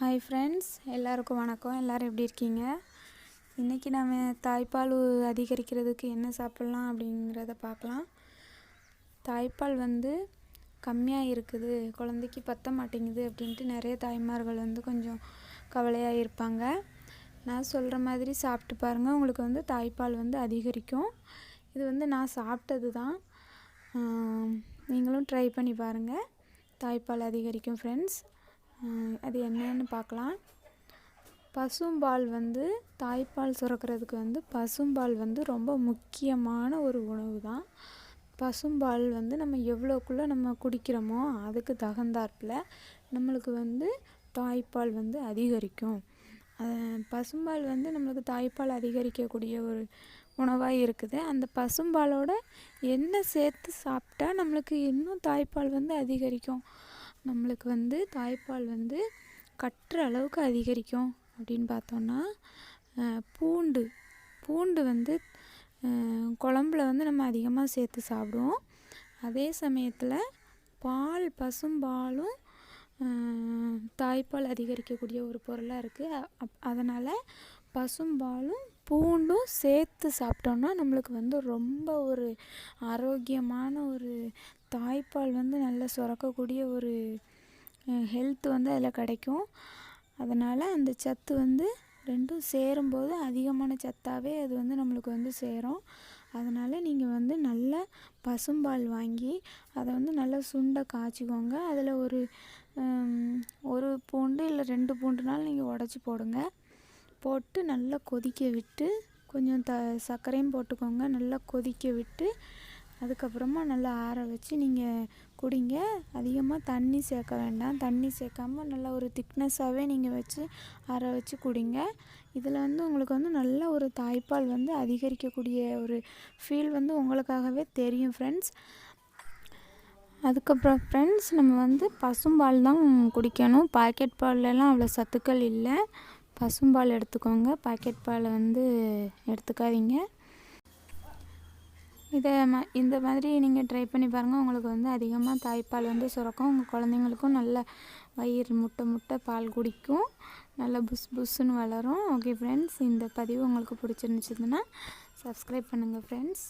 Hi friends எல்லாருக்கும் வணக்கம். எல்லோரும் எப்படி இருக்கீங்க? இன்றைக்கி நம்ம தாய்ப்பால் அதிகரிக்கிறதுக்கு என்ன சாப்பிட்லாம் அப்படிங்கிறத பார்க்கலாம். தாய்ப்பால் வந்து கம்மியாக இருக்குது. குழந்தைக்கு பத்த மாட்டேங்குது அப்படின்ட்டு நிறைய தாய்மார்கள் வந்து கொஞ்சம் கவலையாக இருப்பாங்க. நான் சொல்கிற மாதிரி சாப்பிட்டு பாருங்கள் உங்களுக்கு வந்து தாய்ப்பால் வந்து அதிகரிக்கும். இது வந்து நான் சாப்பிட்டது தான். நீங்களும் ட்ரை பண்ணி பாருங்கள் தாய்ப்பால் அதிகரிக்கும் ஃப்ரெண்ட்ஸ் அது என்னன்னு பார்க்கலாம். பசும்பால் வந்து தாய்ப்பால் சுரக்கிறதுக்கு வந்து பசும்பால் வந்து ரொம்ப முக்கியமான ஒரு உணவு தான் பசும்பால் வந்து நம்ம எவ்வளோக்குள்ளே நம்ம குடிக்கிறோமோ அதுக்கு தகுந்தாப்பில் நம்மளுக்கு வந்து தாய்ப்பால் வந்து அதிகரிக்கும். பசும்பால் வந்து நம்மளுக்கு தாய்ப்பால் அதிகரிக்கக்கூடிய ஒரு உணவாக இருக்குது. அந்த பசும்பாலோட என்ன சேர்த்து சாப்பிட்டா நம்மளுக்கு இன்னும் தாய்ப்பால் வந்து அதிகரிக்கும். நம்மளுக்கு வந்து தாய்ப்பால் வந்து கட்டுற அளவுக்கு அதிகரிக்கும் அப்படின்னு பார்த்தோன்னா பூண்டு. பூண்டு வந்து குழம்புல வந்து நம்ம அதிகமாக சேர்த்து சாப்பிடுவோம். அதே சமயத்தில் பால் பசும்பாலும் தாய்ப்பால் அதிகரிக்கக்கூடிய ஒரு பொருளாக இருக்குது அப் அதனால் பசும்பாலும் பூண்டும் சேர்த்து சாப்பிட்டோம்னா நம்மளுக்கு வந்து ரொம்ப ஒரு ஆரோக்கியமான ஒரு தாய்ப்பால் வந்து நல்லா சுரக்கக்கூடிய ஒரு ஹெல்த் வந்து அதில் கிடைக்கும். அதனால் அந்த சத்து வந்து ரெண்டும் சேரும்போது அதிகமான சத்தாகவே அது வந்து நம்மளுக்கு வந்து சேரும். அதனால் நீங்கள் வந்து நல்ல பசும்பால் வாங்கி அதை வந்து நல்லா சுண்டை காய்ச்சிக்கோங்க. அதில் ஒரு ஒரு பூண்டு இல்லை ரெண்டு பூண்டுனாலும் நீங்கள் உடச்சி போடுங்க. போட்டு நல்லா கொதிக்க விட்டு கொஞ்சம் த சர்க்கரையும் போட்டுக்கோங்க. நல்லா கொதிக்க விட்டு அதுக்கப்புறமா நல்லா ஆற வச்சு நீங்கள் குடிங்க. அதிகமாக தண்ணி சேர்க்க வேண்டாம். தண்ணி சேர்க்காம நல்லா ஒரு திக்னஸ்ஸாகவே நீங்கள் வச்சு ஆற வச்சு குடிங்க. இதில் வந்து உங்களுக்கு வந்து நல்ல ஒரு தாய்ப்பால் வந்து அதிகரிக்கக்கூடிய ஒரு ஃபீல் வந்து உங்களுக்காகவே தெரியும் ஃப்ரெண்ட்ஸ் அதுக்கப்புறம் ஃப்ரெண்ட்ஸ் நம்ம வந்து பசும்பால் தான் குடிக்கணும். பாக்கெட் பால்லலாம் அவ்வளோ சத்துக்கள் இல்லை. பசும்பால் எடுத்துக்கோங்க. பாக்கெட் பாலை வந்து எடுத்துக்காதீங்க. இதை ம இந்த மாதிரி நீங்கள் ட்ரை பண்ணி பாருங்கள் உங்களுக்கு வந்து அதிகமாக தாய்ப்பால் வந்து சுரக்கும். உங்கள் குழந்தைங்களுக்கும் நல்ல வயிறு முட்டை முட்டை பால் குடிக்கும். நல்லா புஸ் புஸ்ஸுன்னு வளரும். ஓகே ஃப்ரெண்ட்ஸ் இந்த பதிவு உங்களுக்கு பிடிச்சிருந்துச்சுன்னா சப்ஸ்கிரைப் பண்ணுங்கள் ஃப்ரெண்ட்ஸ்